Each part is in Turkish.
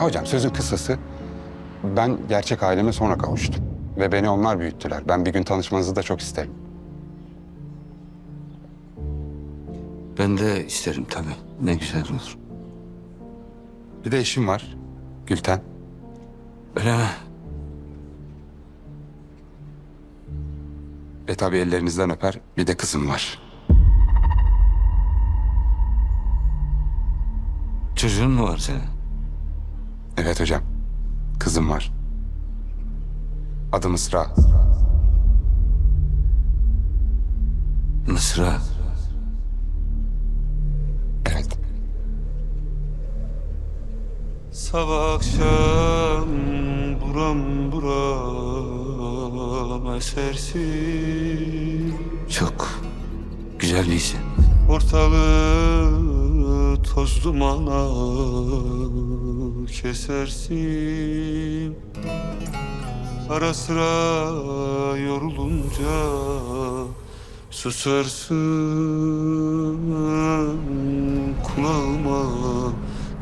Hocam sözün kısası ben gerçek aileme sonra kavuştum. Ve beni onlar büyüttüler. Ben bir gün tanışmanızı da çok isterim. Ben de isterim tabii. Ne güzel olur. Bir de eşim var. Gülten. Öyle mi? Ve tabii ellerinizden öper. Bir de kızım var. Çocuğun mu var senin? Evet hocam. Kızım var. Adı Mısra. Mısra. Evet. Sabah akşam buram buram esersin Çok güzel bir isim. Ortalığı toz dumana kesersin. Ara sıra yorulunca susarsın. Kulağıma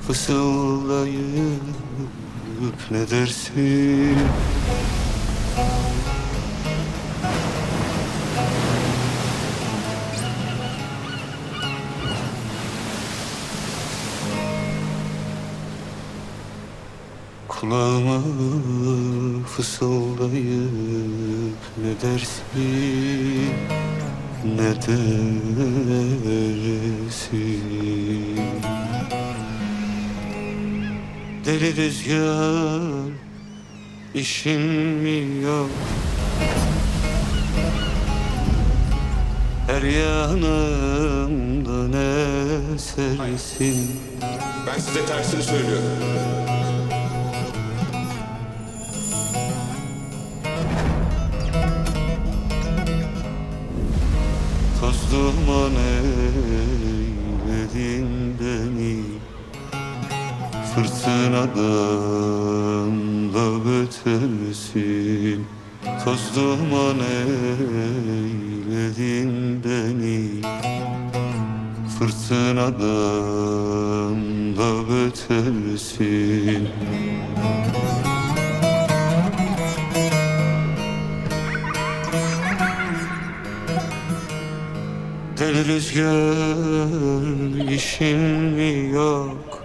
fısıldayıp ne dersin Kulağıma fısıldayıp ne dersin ne dersin? Deli rüzgar işin mi yok Her yanımda ne sersin? Ben size tersini söylüyorum. Duman eyledin beni Fırtınadan da betersin. Toz duman eyledin beni Fırtınadan da betersin Deli rüzgar işin mi yok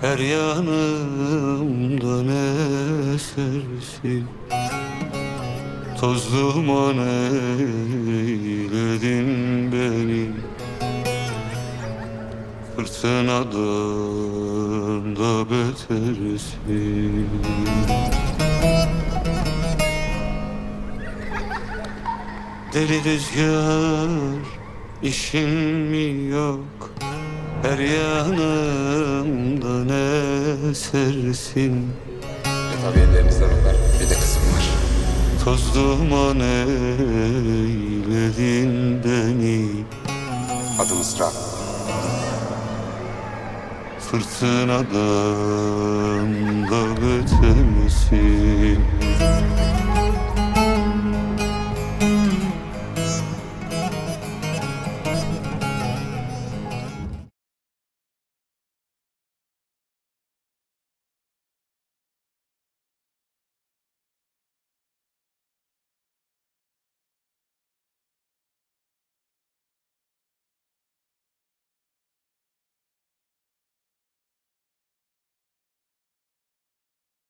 Her yanımda ne esersin Toz duman eyledin beni. Fırtınadan da betersin Deli rüzgar işin mi yok Her yanımda ne sersin Ve tabii ellerinizden öper. Bir de kızım var. Toz duman eyledin beni Adı Mısra. Fırtınadan da betersin